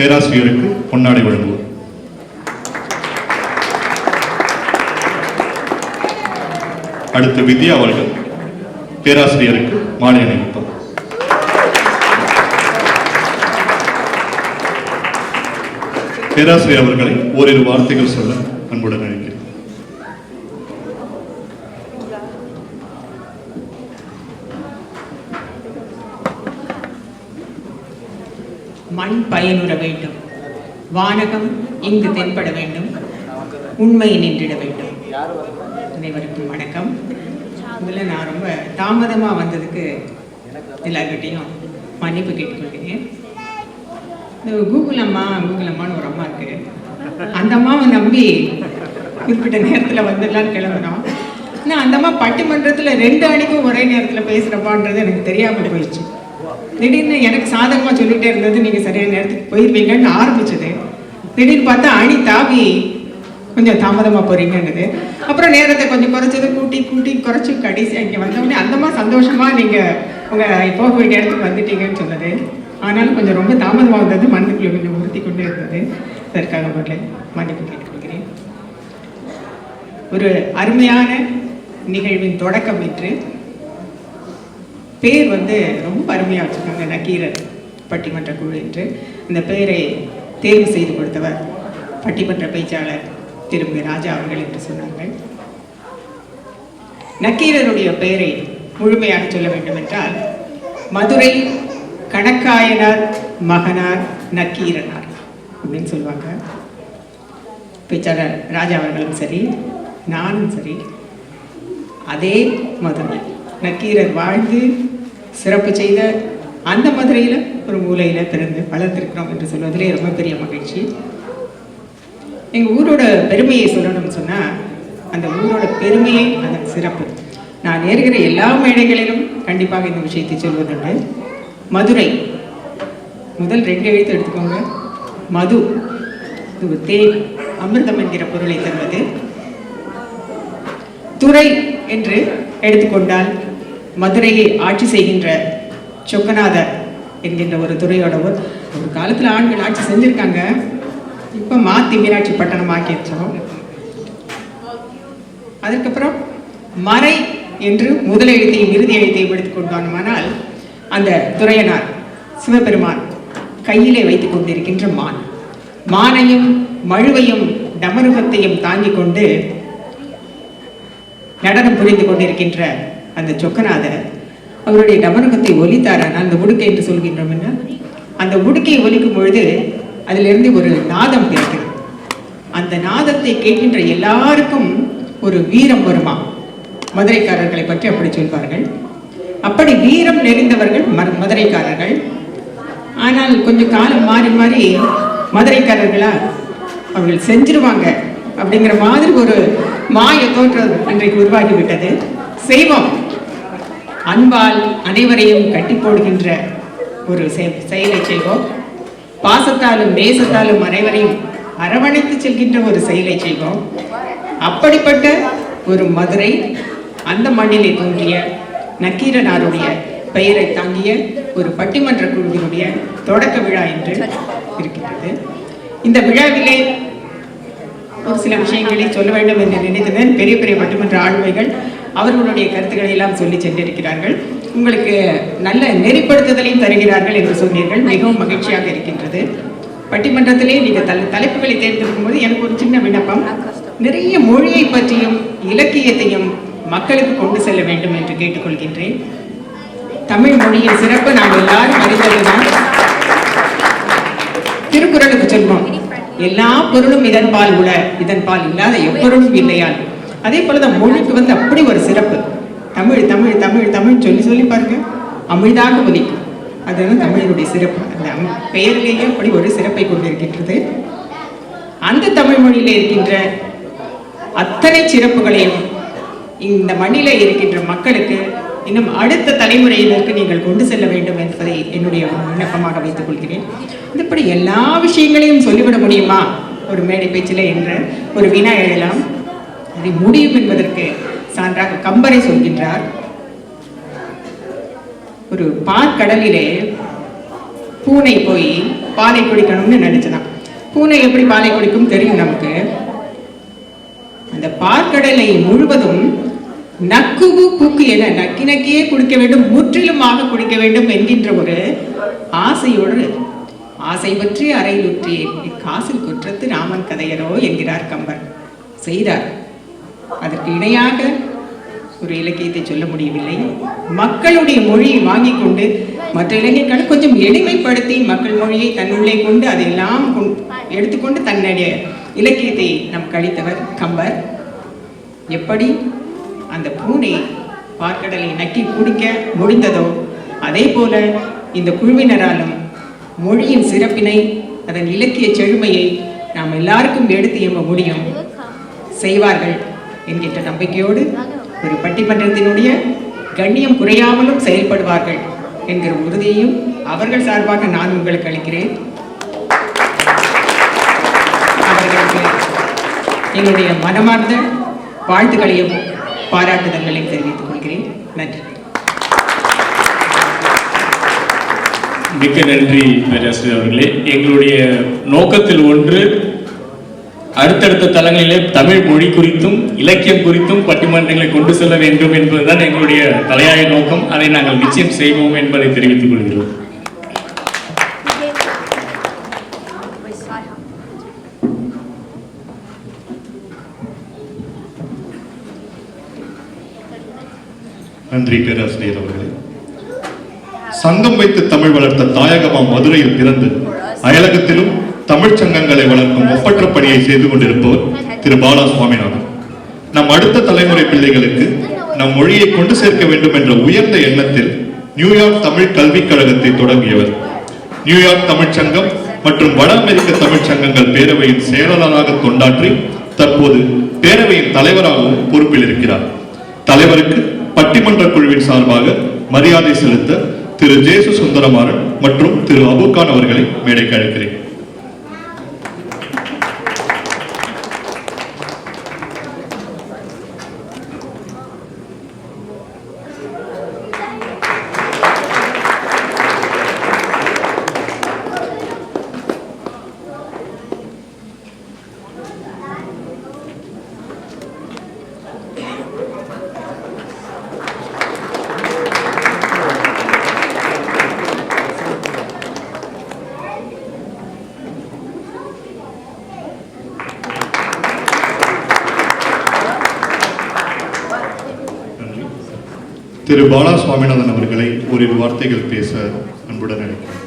பேராசிரியருக்கு பொன்னாடை வழங்குவோம். அடுத்து வித்யா அவர்கள் பேராசிரியருக்கு மாலை அணிவிப்பார் பேராசிரியர் அவர்களை ஓரிரு வார்த்தைகள் சொல்ல அன்புடன் அழைக்கிறேன். மண் பயனுற வேண்டும். வானகம் இங்கு தென்பட வேண்டும். உண்மை நின்றிட வேண்டும். அனைவருக்கும் வணக்கம். இதில் நான் ரொம்ப தாமதமாக வந்ததுக்கு எல்லார்கிட்டையும் மன்னிப்பு கேட்டுக்கொள்கிறேன். இந்த கூகுள் அம்மா கூகுள் அம்மான்னு ஒரு அம்மா இருக்கு. அந்த அம்மாவை நம்பி குறிப்பிட்ட நேரத்தில் வந்துடலான்னு கிளம்புறோம். ஆனால் அந்த அம்மா பட்டிமன்றத்தில் ரெண்டு அணிக்கும் ஒரே நேரத்தில் பேசுகிறப்பான்றது எனக்கு தெரியாமல் போயிடுச்சு. திடீர்னு எனக்கு சாதகமாக சொல்லிகிட்டே இருந்தது நீங்கள் சரியான நேரத்துக்கு போயிருவீங்கன்னு ஆரம்பிச்சது. திடீர்னு பார்த்தா அணி தாவி கொஞ்சம் தாமதமாக போறீங்கன்னுது. அப்புறம் நேரத்தை கொஞ்சம் குறைச்சது கூட்டி கூட்டி குறைச்சி கடைசி இங்கே வந்தோடனே அந்தமா சந்தோஷமாக நீங்கள் உங்கள் இப்போ வேண்டிய இடத்துக்கு வந்துட்டீங்கன்னு சொன்னது. ஆனாலும் கொஞ்சம் ரொம்ப தாமதமாக இருந்தது மனதுக்குள்ளே கொஞ்சம் உறுத்தி கொண்டே இருந்தது. அதற்காக முதல்ல மன்னிப்பு கேட்டுக்கொள்கிறேன். ஒரு அருமையான நிகழ்வின் தொடக்கம் என்று பேர் வந்து ரொம்ப அருமையாக வச்சுருக்காங்க நக்கீரர் பட்டிமன்ற குழு என்று. இந்த பெயரை தேர்வு செய்து கொடுத்தவர் பட்டிமன்ற பேச்சாளர் திருமதி ராஜா அவர்கள் என்று சொன்னார்கள் நக்கீரருடைய பெயரை முழுமையாக சொல்ல வேண்டும் என்றால் மதுரை கணக்காயனார் மகனார் நக்கீரனார் அப்படின்னு சொல்லுவாங்க. பேச்சாளர் ராஜா அவர்களும் சரி நானும் சரி அதே மதுரை. நக்கீரர் வாழ்ந்து சிறப்பு செய்த அந்த மதுரையில் ஒரு மூலையில் பிறந்து வளர்ந்திருக்கிறோம் என்று சொல்வதிலே ரொம்ப பெரிய மகிழ்ச்சி. எங்கள் ஊரோட பெருமையை சொல்லணும்னு சொன்னால் அந்த ஊரோட பெருமையை அதன் சிறப்பு. நான் நேர்கிற எல்லா மேடைகளிலும் கண்டிப்பாக இந்த விஷயத்தை சொல்வதுண்டு. மதுரை. முதல் ரெண்டு எழுத்து எடுத்துக்கோங்க. மது. இது தேன் அமிர்தம் என்கிற பொருளை தருவது. துறை என்று எடுத்துக்கொண்டால் மதுரையை ஆட்சி செய்கின்ற சொக்கநாதர் என்கின்ற ஒரு துறையோட ஒரு காலத்தில் ஆண்கள் ஆட்சி செஞ்சுருக்காங்க. இப்போ மாத்தி மீனாட்சி பட்டணம் ஆக்கிடுச்சோம் அதுக்கப்புறம் மறை என்று முதல் எழுத்தையும் இறுதி எழுத்தையும் எடுத்துக்கொண்டோமானால் அந்த துறையனார் சிவபெருமான் கையிலே வைத்துக் கொண்டிருக்கின்ற மான். மானையும் மழுவையும் டமருகத்தையும் தாங்கிக் கொண்டு நடனம் புரிந்து கொண்டிருக்கின்ற அந்த சொக்கநாதர் அவருடைய டமரகத்தை ஒலித்தாரானால் அந்த உடுக்கை என்று சொல்கின்றோம் என்ன? அந்த உடுக்கை ஒலிக்கும் பொழுது அதிலிருந்து ஒரு நாதம் பிறக்கிறது. அந்த நாதத்தை கேட்கின்ற எல்லாருக்கும் ஒரு வீரம் வருமா? மதுரைக்காரர்களை பற்றி அப்படி சொல்வார்கள். அப்படி வீரம் நெறிந்தவர்கள் ம- மதுரைக்காரர்கள். ஆனால் கொஞ்சம் காலம் மாறி மாறி மதுரைக்காரர்களா அவர்கள் செஞ்சிருவாங்க அப்படிங்கிற மாதிரி ஒரு மாய தோற்றம் இன்றைக்கு உருவாகி விட்டது செய்வோம். அன்பால் அனைவரையும் கட்டி போடுகின்ற ஒரு செயலை செய்வோம். பாசத்தாலும் நேசத்தாலும் அனைவரையும் அரவணைத்து செல்கின்ற ஒரு செயலை செய்வோம். அப்படிப்பட்ட ஒரு மதுரை அந்த மண்ணிலே தோன்றிய நக்கீரனாருடைய பெயரை தாங்கிய ஒரு பட்டிமன்ற குழுவினுடைய தொடக்க விழா என்று இருக்கின்றது. இந்த விழாவிலே ஒரு சில விஷயங்களை சொல்ல வேண்டும் என்று நினைத்ததன் பெரிய பெரிய பட்டிமன்ற ஆளுமைகள் அவர்களுடைய கருத்துக்களை எல்லாம் சொல்லி சென்றிருக்கிறார்கள். உங்களுக்கு நல்ல நெறிப்படுத்துதலையும் தருகிறார்கள் என்று சொன்னீர்கள். மிகவும் மகிழ்ச்சியாக இருக்கின்றது. பட்டிமன்றத்திலே நீங்கள் தலை தலைப்புகளை தேர்ந்தெடுக்கும் போது எனக்கு ஒரு சின்ன விண்ணப்பம். நிறைய மொழியை பற்றியும் இலக்கியத்தையும் மக்களுக்கு கொண்டு செல்ல வேண்டும் என்று கேட்டுக்கொள்கின்றேன். தமிழ் மொழியின் சிறப்பு நாம் எல்லாரும் அறிந்ததுதான். திருக்குறளுக்கு சொல்வோம். எல்லா பொருளும் இதன்பால் உள இதன்பால் இல்லாத எப்பொருளும் இல்லையால் அதே போலதான் மொழிக்கு வந்து அப்படி ஒரு சிறப்பு. தமிழ் தமிழ் தமிழ் தமிழ் சொல்லி சொல்லி பாருங்க. அமிழ்தாக ஒலிக்கும் அதுதான் தமிழினுடைய சிறப்பு. அந்த அம்- பெயரிலேயே அப்படி ஒரு சிறப்பை கொண்டிருக்கின்றது. அந்த தமிழ் மொழியில இருக்கின்ற அத்தனை சிறப்புகளையும் இந்த மண்ணிலே இருக்கின்ற மக்களுக்கு இன்னும் அடுத்த தலைமுறையினருக்கு நீங்கள் கொண்டு செல்ல வேண்டும் என்பதை என்னுடைய விண்ணப்பமாக வைத்துக் கொள்கிறேன். இப்படி எல்லா விஷயங்களையும் சொல்லிவிட முடியுமா? ஒரு மேடை பேச்சில் என்ற ஒரு வினா எழலாம் அதை முடியும் என்பதற்கு சான்றாக கம்பரை சொல்கின்றார். ஒரு பார்க்கடலிலே பூனை போய் பாலை குடிக்கணும்னு நினைச்சதான் பூனை எப்படி பாலை குடிக்கும் தெரியும் நமக்கு? அந்த பார்க்கடலை முழுவதும் நக்குவு புக்கு என நக்கி நக்கியே குடிக்க வேண்டும் முற்றிலுமாக குடிக்க வேண்டும் என்கின்ற ஒரு ஆசையோடு ஆசை பற்றி அறையிலுற்றி இக்காசில் குற்றத்து ராமன் கதையரோ என்கிறார் கம்பர். செய்தார். அதற்கு இணையாக ஒரு இலக்கியத்தை சொல்ல முடியவில்லை. மக்களுடைய மொழியை வாங்கிக் கொண்டு மற்ற இலக்கியங்களை கொஞ்சம் எளிமைப்படுத்தி மக்கள் மொழியை தன்னுள்ளே கொண்டு அதையெல்லாம் கொண்- எடுத்துக்கொண்டு தன்னுடைய இலக்கியத்தை நம் கழித்தவர் கம்பர். எப்படி அந்த பூனை பார்க்கடலை நக்கி குடிக்க முடிந்ததோ அதே போல இந்த குழுவினராலும் மொழியின் சிறப்பினை அதன் இலக்கிய செழுமையை நாம் எல்லாருக்கும் எடுத்து எம்ப முடியும். செய்வார்கள். என்கின்ற நம்பிக்கையோடு ஒரு பட்டிமன்றத்தினுடைய கண்ணியம் குறையாமலும் செயல்படுவார்கள் என்கிற உறுதியையும் அவர்கள் சார்பாக நான் உங்களுக்கு அளிக்கிறேன். அவர்களுக்கு என்னுடைய மனமார்ந்த வாழ்த்துக்களையும் பாராட்டுதல்களையும் தெரிவித்துக் கொள்கிறேன். நன்றி. மிக்க நன்றி பேராசிரியர் அவர்களே. எங்களுடைய நோக்கத்தில் ஒன்று அடுத்தடுத்த தளங்களிலே தமிழ் மொழி குறித்தும் இலக்கியம் குறித்தும் பட்டிமன்றங்களை கொண்டு செல்ல வேண்டும் என்பதுதான் எங்களுடைய தலையாய நோக்கம். அதை நாங்கள் நிச்சயம் செய்வோம் என்பதை தெரிவித்துக் கொள்கிறோம். நன்றி பேராசிரியர் அவர்களே. சங்கம் வைத்து தமிழ் வளர்த்த தாயகமா மதுரையில் பிறந்து அயலகத்திலும் தமிழ்ச் சங்கங்களை வளர்க்கும் ஒப்பற்ற பணியை செய்து கொண்டிருப்பவர் திரு பாலா சுவாமிநாதன் நம் அடுத்த தலைமுறை பிள்ளைகளுக்கு நம் மொழியை கொண்டு சேர்க்க வேண்டும் என்ற உயர்ந்த எண்ணத்தில் நியூயார்க் தமிழ் கல்விக் கழகத்தை தொடங்கியவர். நியூயார்க் தமிழ்ச் சங்கம் மற்றும் வட அமெரிக்க தமிழ்ச் சங்கங்கள் பேரவையின் செயலாளராக தொண்டாற்றி தற்போது பேரவையின் தலைவராகவும் பொறுப்பில் இருக்கிறார். தலைவருக்கு பட்டிமன்ற குழுவின் சார்பாக மரியாதை செலுத்த திரு ஜேசு சுந்தரமாறன் மற்றும் திரு அபுகான் அவர்களை மேடைக்கு அழைக்கிறேன் நன்றி திரு பாலா சுவாமிநாதன் அவர்களை ஓரிரு வார்த்தைகள் பேச அன்புடன் அழைக்கிறேன்.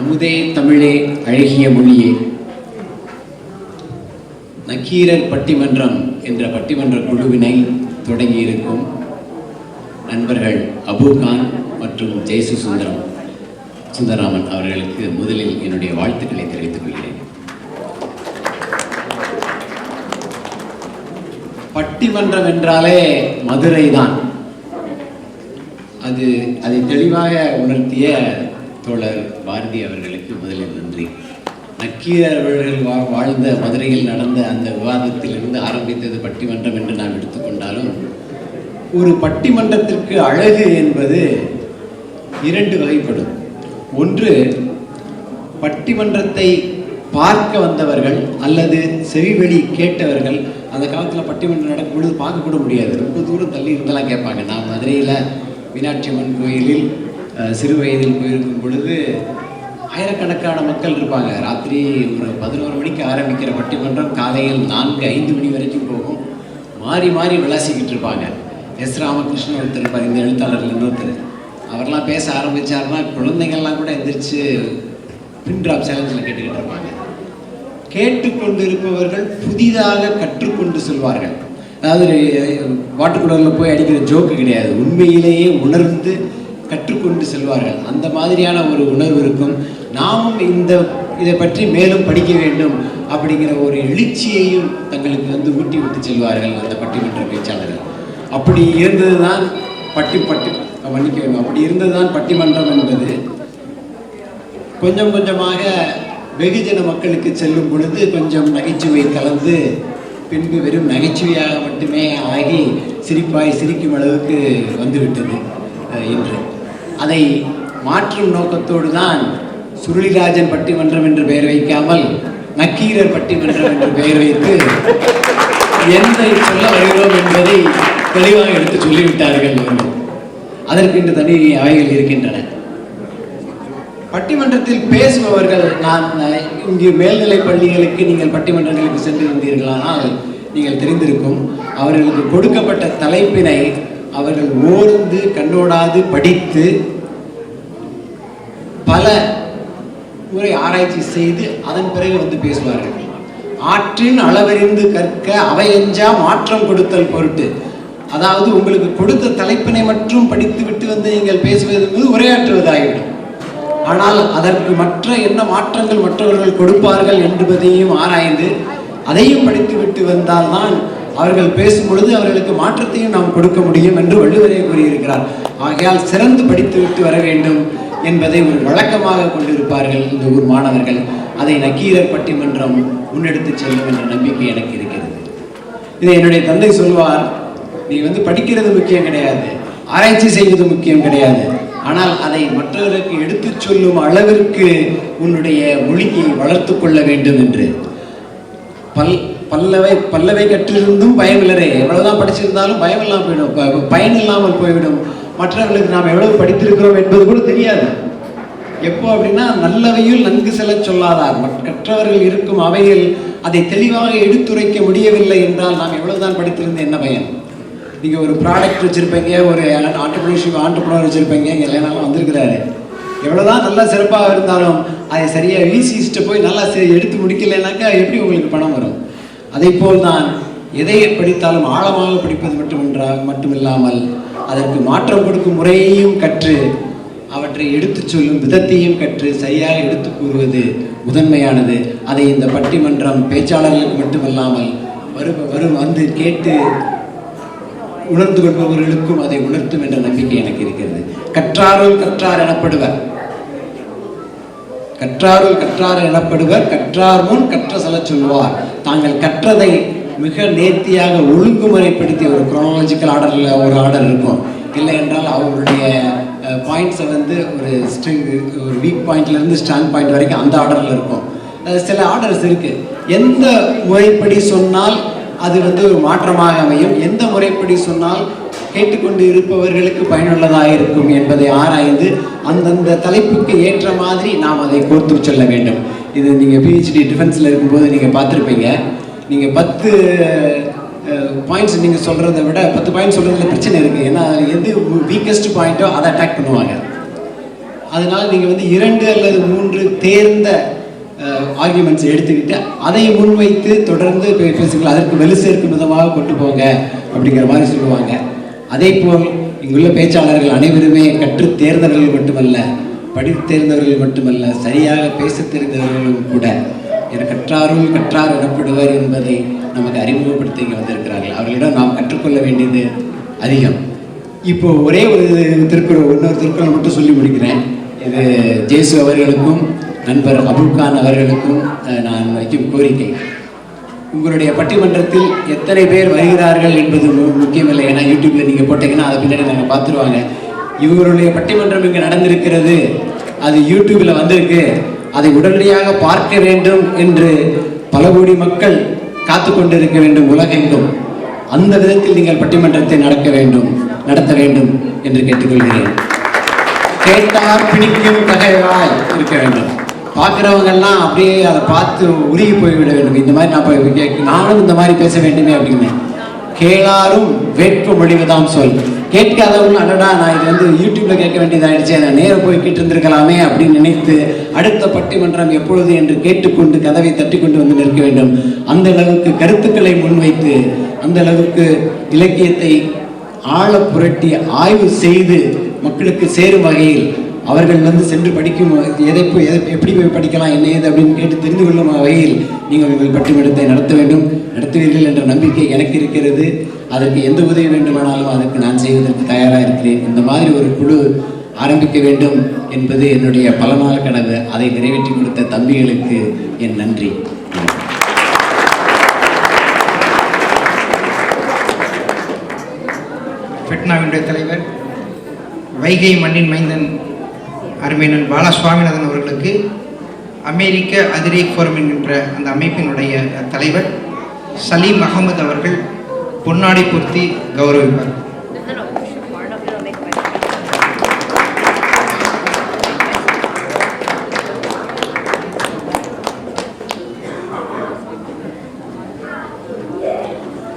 அமுதே தமிழே அழகிய மொழியே. நக்கீரர் பட்டிமன்றம் என்ற பட்டிமன்ற குழுவினை தொடங்கியிருக்கும் நண்பர்கள் அபுகான் மற்றும் ஜெயசு சுந்தரம் சுந்தரராமன் அவர்களுக்கு முதலில் என்னுடைய வாழ்த்துக்களை தெரிவித்துக் கொள்கிறேன். பட்டிமன்றம் என்றாலே மதுரை தான் அது அதை தெளிவாக உணர்த்திய தோழர் பாரதி அவர்களுக்கு முதலில் நன்றி. நக்கீரர் அவர்கள் வாழ்ந்த மதுரையில் நடந்த அந்த விவாதத்திலிருந்து ஆரம்பித்தது பட்டிமன்றம் என்று நாம் எடுத்துக்கொண்டாலும் ஒரு பட்டிமன்றத்திற்கு அழகு என்பது இரண்டு வகைப்படும். ஒன்று பட்டிமன்றத்தை பார்க்க வந்தவர்கள் அல்லது செவிவெளி கேட்டவர்கள் அந்த காலத்தில் பட்டிமன்றம் நடக்கும் பொழுது பார்க்க கூட முடியாது. ரொம்ப தூரம் தள்ளி இருந்தெல்லாம் கேட்பாங்க. நான் மதுரையில் மீனாட்சி அம்மன் கோயிலில் சிறு வயதில் போயிருக்கும் பொழுது ஆயிரக்கணக்கான மக்கள் இருப்பாங்க. ராத்திரி ஒரு பதினோரு மணிக்கு ஆரம்பிக்கிற பட்டிமன்றம் காலையில் நான்கு ஐந்து மணி வரைக்கும் போகும். மாறி மாறி விளாசிக்கிட்டு இருப்பாங்க. எஸ். ராமகிருஷ்ணன் ஒருத்தர் இருப்பார் இந்த எழுத்தாளர்கள் இன்னொருத்தர். அவர்லாம் பேச ஆரம்பிச்சாருன்னா குழந்தைங்கள்லாம் கூட எந்திரிச்சு பின் ட்ராப் சேலஞ்சில் கேட்டுக்கிட்டு இருப்பாங்க. கேட்டுக்கொண்டு இருப்பவர்கள் புதிதாக கற்றுக்கொண்டு செல்வார்கள். அதாவது வாட்டுக்குடலில் போய் அடிக்கிற ஜோக்கு கிடையாது. உண்மையிலேயே உணர்ந்து கற்றுக்கொண்டு செல்வார்கள். அந்த மாதிரியான ஒரு உணர்வு இருக்கும். நாமும் இந்த இதை பற்றி மேலும் படிக்க வேண்டும் அப்படிங்கிற ஒரு எழுச்சியையும் தங்களுக்கு வந்து ஊட்டி விட்டு செல்வார்கள் அந்த பட்டிமன்ற பேச்சாளர்கள். அப்படி இருந்தது தான் பட்டி பட்டி மன்னிக்க வேண்டும் அப்படி இருந்தது தான் பட்டிமன்றம் என்பது. கொஞ்சம் கொஞ்சமாக வெகுஜன மக்களுக்கு செல்லும் பொழுது கொஞ்சம் நகைச்சுவை கலந்து பின்பு வெறும் நகைச்சுவையாக மட்டுமே ஆகி சிரிப்பாய் சிரிக்கும் அளவுக்கு வந்துவிட்டது என்று இன்று. அதை மாற்றும் நோக்கத்தோடு தான் சுருளிராஜன் பட்டிமன்றம் என்று பெயர் வைக்காமல் நக்கீரர் பட்டிமன்றம் என்று பெயர் வைத்து எதை சொல்ல வருகிறோம் என்பதை தெளிவாக எடுத்து சொல்லிவிட்டார்கள் அதற்கென்று அதற்கு இன்று தனி அவைகள் இருக்கின்றன. பட்டிமன்றத்தில் பேசுபவர்கள் நான் இங்கு மேல்நிலை பள்ளிகளுக்கு நீங்கள் பட்டிமன்றங்களுக்கு சென்றிருந்தீர்களானால் நீங்கள் தெரிந்திருக்கும் அவர்களுக்கு கொடுக்கப்பட்ட தலைப்பினை அவர்கள் ஓர்ந்து கண்ணோடாது படித்து பல முறை ஆராய்ச்சி செய்து அதன் பிறகு வந்து பேசுவார்கள். ஆற்றின் அளவறிந்து கற்க அவையஞ்சா மாற்றம் கொடுத்தல் பொருட்டு அதாவது உங்களுக்கு கொடுத்த தலைப்பினை மட்டும் படித்து விட்டு வந்து நீங்கள் பேசுவது என்பது உரையாற்றுவதாகிவிடும் ஆனால் அதற்கு மற்ற என்ன மாற்றங்கள் மற்றவர்கள் கொடுப்பார்கள் என்பதையும் ஆராய்ந்து அதையும் படித்து விட்டு வந்தால்தான் அவர்கள் பேசும் பொழுது அவர்களுக்கு மாற்றத்தையும் நாம் கொடுக்க முடியும் என்று வள்ளுவரே கூறியிருக்கிறார். ஆகையால் சிறந்து படித்துவிட்டு வர வேண்டும் என்பதை ஒரு வழக்கமாக கொண்டிருப்பார்கள் இந்த ஊர் மாணவர்கள். அதை நக்கீரர் பட்டிமன்றம் முன்னெடுத்து செல்லும் என்ற நம்பிக்கை எனக்கு இருக்கிறது. இதை என்னுடைய தந்தை சொல்வார். நீ வந்து படிக்கிறது முக்கியம் கிடையாது. ஆராய்ச்சி செய்வது முக்கியம் கிடையாது. ஆனால் அதை மற்றவர்களுக்கு எடுத்துச் சொல்லும் அளவிற்கு உன்னுடைய மொழியை வளர்த்து கொள்ள வேண்டும் என்று. பல் பல்லவை பல்லவை கற்றிருந்தும் பயமில்லரே எவ்வளவுதான் படிச்சிருந்தாலும் பயம் இல்லாமல் போயிடும். பயன் இல்லாமல் போய்விடும். மற்றவர்களுக்கு நாம் எவ்வளவு படித்திருக்கிறோம் என்பது கூட தெரியாது. எப்போ அப்படின்னா நல்லவையில் நன்கு செல்லச் சொல்லாதார். மற்ற கற்றவர்கள் இருக்கும் அவையில் அதை தெளிவாக எடுத்துரைக்க முடியவில்லை என்றால் நாம் எவ்வளவுதான் படித்திருந்த என்ன பயன்? நீங்கள் ஒரு ப்ராடக்ட் வச்சுருப்பீங்க ஒரு ஆண்டர்பிரினர்ஷிப் ஆண்டர்பிரினர் வச்சுருப்பீங்க இங்கே இல்லைனாலும் வந்திருக்கிறாரு. எவ்வளோதான் நல்லா சிறப்பாக இருந்தாலும் அதை சரியாக விசிஸ்ட்டு போய் நல்லா செ- எடுத்து முடிக்கலைனாக்கா எப்படி உங்களுக்கு பணம் வரும்? அதே போல் தான் எதை படித்தாலும் ஆழமாக படிப்பது மட்டுமன்றா மட்டுமில்லாமல் அதற்கு மாற்றம் கொடுக்கும் முறையையும் கற்று அவற்றை எடுத்துச் சொல்லும் விதத்தையும் கற்று சரியாக எடுத்து கூறுவது முதன்மையானது. அதை இந்த பட்டிமன்றம் பேச்சாளர்களுக்கு மட்டுமல்லாமல் வரும் வரும் வந்து கேட்டு உணர்ந்து கொள்பவர்களுக்கும் அதை உணர்த்தும் என்ற நம்பிக்கை எனக்கு இருக்கிறது. கற்றாருள் கற்றார் எனப்படுவர். கற்றாருள் கற்றார் எனப்படுவர். கற்றார் முன் கற்ற சொல்ல சொல்வார். தாங்கள் கற்றதை மிக நேர்த்தியாக ஒழுங்குமுறைப்படுத்தி ஒரு குரோனாலஜிக்கல் ஆர்டரில் ஒரு ஆர்டர் இருக்கும். இல்லை என்றால் அவருடைய பாயிண்ட்ஸை வந்து ஒரு ஸ்ட்ரிங் ஒரு வீக் பாயிண்ட்லேருந்து ஸ்ட்ராங் பாயிண்ட் வரைக்கும் அந்த ஆர்டரில் இருக்கும். சில ஆர்டர்ஸ் இருக்குது எந்த முறைப்படி சொன்னால் அது வந்து ஒரு மாற்றமாக அமையும். எந்த முறைப்படி சொன்னால் கேட்டுக்கொண்டு இருப்பவர்களுக்கு பயனுள்ளதாக இருக்கும் என்பதை ஆராய்ந்து அந்தந்த தலைப்புக்கு ஏற்ற மாதிரி நாம் அதை கோர்த்து சொல்ல வேண்டும். இது நீங்கள் பிஹெச்டி டிஃபென்ஸில் இருக்கும்போது நீங்கள் பார்த்துருப்பீங்க. நீங்கள் பத்து பாயிண்ட்ஸ் நீங்கள் சொல்கிறத விட பத்து பாயிண்ட் சொல்கிறதுல பிரச்சனை இருக்குது ஏன்னா எது வீக்கஸ்ட் பாயிண்ட்டோ அதை அட்டாக் பண்ணுவாங்க. அதனால் நீங்கள் வந்து இரண்டு அல்லது மூன்று தேர்ந்த ஆர்குமெண்ட்ஸ் எடுத்துக்கிட்டு அதை முன்வைத்து தொடர்ந்து பேசுங்கள் அதற்கு வலு சேர்க்கும் விதமாக கொண்டு போங்க அப்படிங்கிற மாதிரி சொல்லுவாங்க. அதே போல் இங்குள்ள பேச்சாளர்கள் அனைவருமே கற்று தேர்ந்தவர்கள் மட்டுமல்ல படித்தேர்ந்தவர்கள் மட்டுமல்ல சரியாக பேசத் தெரிந்தவர்களும் கூட என கற்றாருள் கற்றார் எனப்படுவர் என்பதை நமக்கு அறிமுகப்படுத்தி இங்கே வந்திருக்கிறார்கள் அவர்களிடம் நாம் கற்றுக்கொள்ள வேண்டியது அதிகம். இப்போ ஒரே ஒரு திருக்குறள் இன்னொரு திருக்குறள் மட்டும் சொல்லி முடிக்கிறேன். இது ஜேசு அவர்களுக்கும் நண்பர் அபுல்கான் அவர்களுக்கும் நான் வைக்கும் கோரிக்கை. உங்களுடைய பட்டிமன்றத்தில் எத்தனை பேர் வருகிறார்கள் என்பது முக்கியமில்லை. ஏன்னா யூடியூப்பில் நீங்கள் போட்டீங்கன்னா அதை பின்னாடி நாங்கள் பார்த்துருவாங்க. இவங்களுடைய பட்டிமன்றம் இங்கே நடந்திருக்கிறது. அது யூடியூப்பில் வந்திருக்கு. அதை உடனடியாக பார்க்க வேண்டும் என்று பல கோடி மக்கள் காத்து கொண்டிருக்க வேண்டும் உலகெங்கும். அந்த விதத்தில் நீங்கள் பட்டிமன்றத்தை நடக்க வேண்டும் நடத்த வேண்டும் என்று கேட்டுக்கொள்கிறேன். கேட்டார் பிடிக்கும் தகைவாய் இருக்க வேண்டும். பார்க்குறவங்க எல்லாம் அப்படியே அதை பார்த்து உருகி போய்விட வேண்டும். இந்த மாதிரி நான் போய் கேட்க நானும் இந்த மாதிரி பேச வேண்டுமே அப்படின்னு கேளாரும் வேட்பு மொழிவுதாம் சொல். கேட்காதவங்க அடடா நான் இது வந்து யூடியூப்ல கேட்க வேண்டியதாயிடுச்சு நான் நேரம் போய் கேட்டிருந்திருக்கலாமே அப்படின்னு நினைத்து அடுத்த பட்டிமன்றம் எப்பொழுது என்று கேட்டுக்கொண்டு கதவை தட்டி கொண்டு வந்து நிற்க வேண்டும். அந்த அளவுக்கு கருத்துக்களை முன்வைத்து அந்த அளவுக்கு இலக்கியத்தை ஆழ புரட்டி ஆய்வு செய்து மக்களுக்கு சேரும் வகையில் அவர்கள் வந்து சென்று படிக்கும் எதை போய் எதை எப்படி போய் படிக்கலாம் என்ன ஏது அப்படின்னு கேட்டு தெரிந்து கொள்ளும் வகையில் நீங்கள் உங்கள் பட்டிமன்றத்தை நடத்த வேண்டும். நடத்துவீர்கள் என்ற நம்பிக்கை எனக்கு இருக்கிறது. அதற்கு எந்த உதவி வேண்டுமானாலும் அதற்கு நான் செய்வதற்கு தயாராக இருக்கிறேன். இந்த மாதிரி ஒரு குழு ஆரம்பிக்க வேண்டும் என்பது என்னுடைய பல நாள் கனவு. அதை நிறைவேற்றி கொடுத்த தம்பிகளுக்கு என் நன்றி. ஃபெட்னாவினுடைய தலைவர் வைகை மண்ணின் மைந்தன் அருமையனன் பாலா சுவாமிநாதன் அவர்களுக்கு அமெரிக்க அதிரே ஃபோரம் என்கின்ற அந்த அமைப்பினுடைய தலைவர் சலீம் அகமது அவர்கள் பொன்னாடி பொருத்தி கௌரவிப்பார்.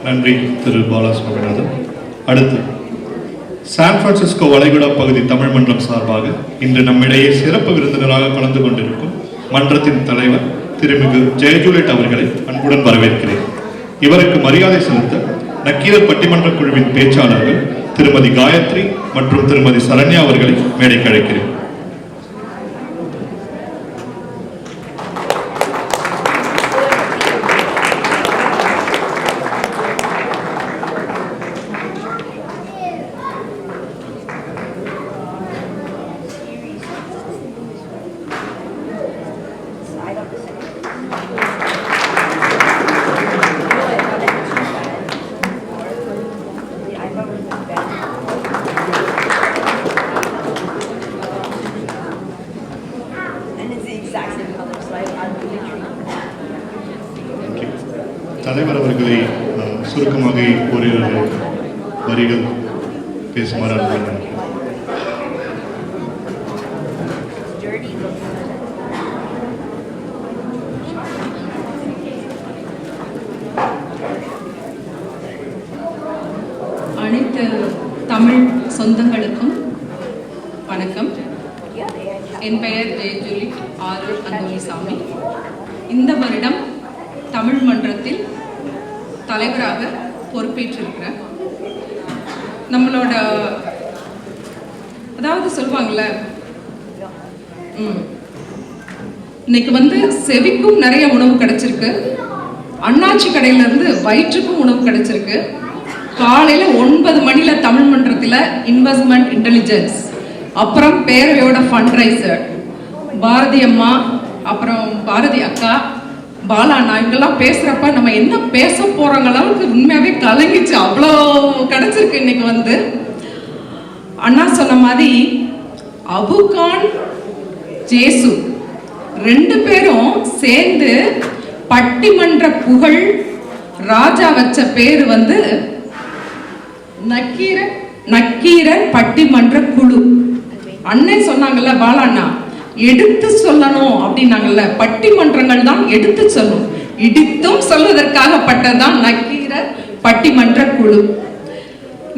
நன்றி திரு பாலசுவாமிநாதன். அடுத்து சான் பிரான்சிஸ்கோ வளைகுடா பகுதி தமிழ் மன்றம் சார்பாக இன்று நம்மிடையே சிறப்பு விருந்தினராக கலந்து கொண்டிருக்கும் மன்றத்தின் தலைவர் திருமிகு ஜெயஜூலிட் அவர்களை அன்புடன் வரவேற்கிறேன். இவருக்கு மரியாதை செலுத்த நக்கீரர் பட்டிமன்ற குழுவின் பேச்சாளர்கள் திருமதி காயத்ரி மற்றும் திருமதி சரண்யா அவர்களை மேடைக்கு அழைக்கிறேன். தலைவர் அவர்களை சுருக்கமாக ஓரிரு வரிகள் பேசுமாறு அனுப்புகிறேன் Dirty looks. அனைத்து தமிழ் சொந்தங்களுக்கும் வணக்கம் Yeah, they had. என் பெயர் ஜெயஜூலி ஆரூர் அந்தோணிசாமி இந்த வருடம் தமிழ் மன்றத்தில் தலைவராக பொறுப்பேற்றிருக்கிறேன் நம்மளோட அதாவது சொல்லுவாங்கள்ல ம் இன்னைக்கு வந்து செவிக்கும் நிறைய உணவு கிடைச்சிருக்கு. அண்ணாச்சி கடையில இருந்து வயிற்றுக்கும் உணவு கிடைச்சிருக்கு. காலையில ஒன்பது மணில தமிழ் மன்றத்தில் இன்வெஸ்ட்மெண்ட் இன்டெலிஜென்ஸ் அப்புறம் பேரவையோட ஃபண்ட்ரைசர் பாரதி அம்மா அப்புறம் பாரதி அக்கா பாலா நான் இவங்கெல்லாம் பேசுறப்ப நம்ம என்ன பேச போறாங்க அளவுக்கு உண்மையாவே கலங்கிச்சு. அவ்வளோ கிடைச்சிருக்கு இன்னைக்கு வந்து. அண்ணா சொன்ன மாதிரி அபுகான் ஜேசு. ரெண்டு பேரும் சேர்ந்து பட்டிமன்ற புகழ் ராஜா வச்ச பேர் வந்து நக்கீர நக்கீர பட்டிமன்ற குழு. அண்ணன் சொன்னாங்கல்ல பாலாண்ணா எடுத்து சொல்லணும் அப்படின்னாங்கல்ல. பட்டிமன்றங்கள் தான் எடுத்து சொல்லும் இடித்தும் சொல்வதற்காகப்பட்டதுதான் நக்கீர பட்டிமன்ற குழு.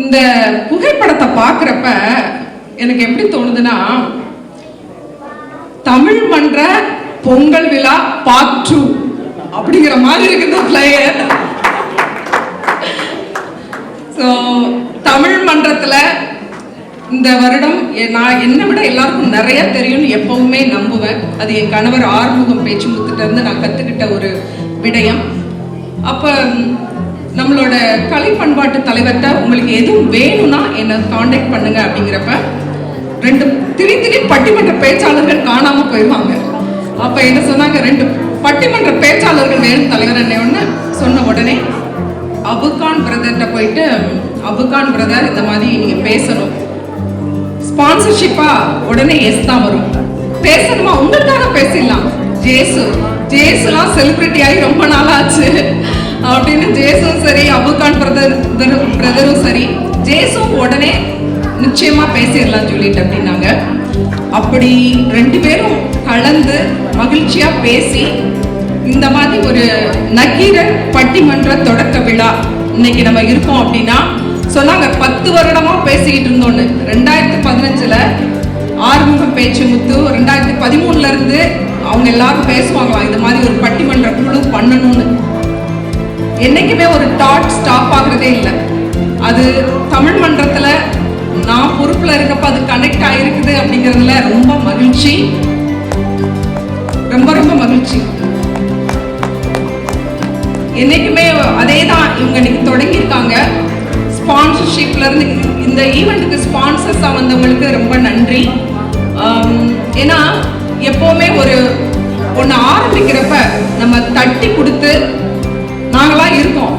இந்த புகைப்படத்தை பார்க்குறப்ப எனக்கு எப்படி தோணுதுன்னா தமிழ் மன்ற பொங்கல் விழா பார்ட் டூ அப்படிங்கிற மாதிரி இருக்குது பிளேயர் ஸோ தமிழ் மன்றத்தில் இந்த வருடம் எ- நான் என்னை விட எல்லாருக்கும் நிறைய தெரியும்னு எப்பவுமே நம்புவேன். அது என் கணவர் ஆறுமுகம் பேச்சு முத்துட்டேருந்து நான் கற்றுக்கிட்ட ஒரு விடயம். அப்போ நம்மளோட கலை பண்பாட்டு தலைவர்கிட்ட உங்களுக்கு எதுவும் வேணும்னா என்னை காண்டாக்ட் பண்ணுங்க அப்படிங்கிறப்ப ரெண்டு திரிந்திரி பட்டிமன்ற பேச்சாளர்கள் காணாம போயிடுவாங்க அப்ப என்ன சொன்னாங்க? ரெண்டு பட்டிமன்ற பேச்சாளர்கள் நேரம் தலைவர் என்ன ஒன்று சொன்ன உடனே அபுகான் பிரதர்கிட்ட போயிட்டு அபுகான் பிரதர் இந்த மாதிரி நீங்க பேசணும். ஸ்பான்சர்ஷிப்பா உடனே எஸ் தான் வரும். பேசணுமா? உங்களுக்காக பேசிடலாம். ஜேசு ஜேசுலாம் செலிபிரிட்டி ஆகி ரொம்ப நாள் ஆச்சு அப்படின்னு ஜேசும் சரி அபுகான் பிரதர் பிரதரும் சரி ஜேசும் உடனே நிச்சயமாக பேசிடலாம் சொல்லிட்டு அப்படின்னாங்க. அப்படி ரெண்டு பேரும் கலந்து மகிழ்ச்சியாக பேசி இந்த மாதிரி ஒரு நக்கீரன் பட்டிமன்ற தொடக்க விழா இன்னைக்கு நம்ம இருக்கோம் அப்படின்னா சொன்னாங்க பத்து வருடமா பேசிக்கிட்டு இருந்தோன்னு. ரெண்டாயிரத்தி பதினஞ்சுல ஆறுமுகம் பேச்சு முத்து ரெண்டாயிரத்தி பதிமூணுல இருந்து அவங்க எல்லாரும் பேசுவாங்களாம் இந்த மாதிரி ஒரு பட்டிமன்ற குழு பண்ணணும்னு. என்னைக்குமே ஒரு டாட் ஸ்டாப் ஆகுறதே இல்லை. அது தமிழ் மன்றத்தில் நான் பொறுப்புல இருக்கப்ப அது கனெக்ட் ஆயிருக்குது அப்படிங்கிறதுல ரொம்ப மகிழ்ச்சி. ரொம்ப ரொம்ப மகிழ்ச்சி. என்னைக்குமே அதே தான் இவங்க இன்னைக்கு தொடங்கியிருக்காங்க. ஸ்பான்சர்ஷிப்ல இருந்து இந்த ஈவெண்ட்டுக்கு ஸ்பான்சர்ஸாக வந்தவங்களுக்கு ரொம்ப நன்றி. ஏன்னா எப்போவுமே ஒரு ஒன்று ஆரம்பிக்கிறப்ப நம்ம தட்டி கொடுத்து நாங்களாம் இருக்கோம்.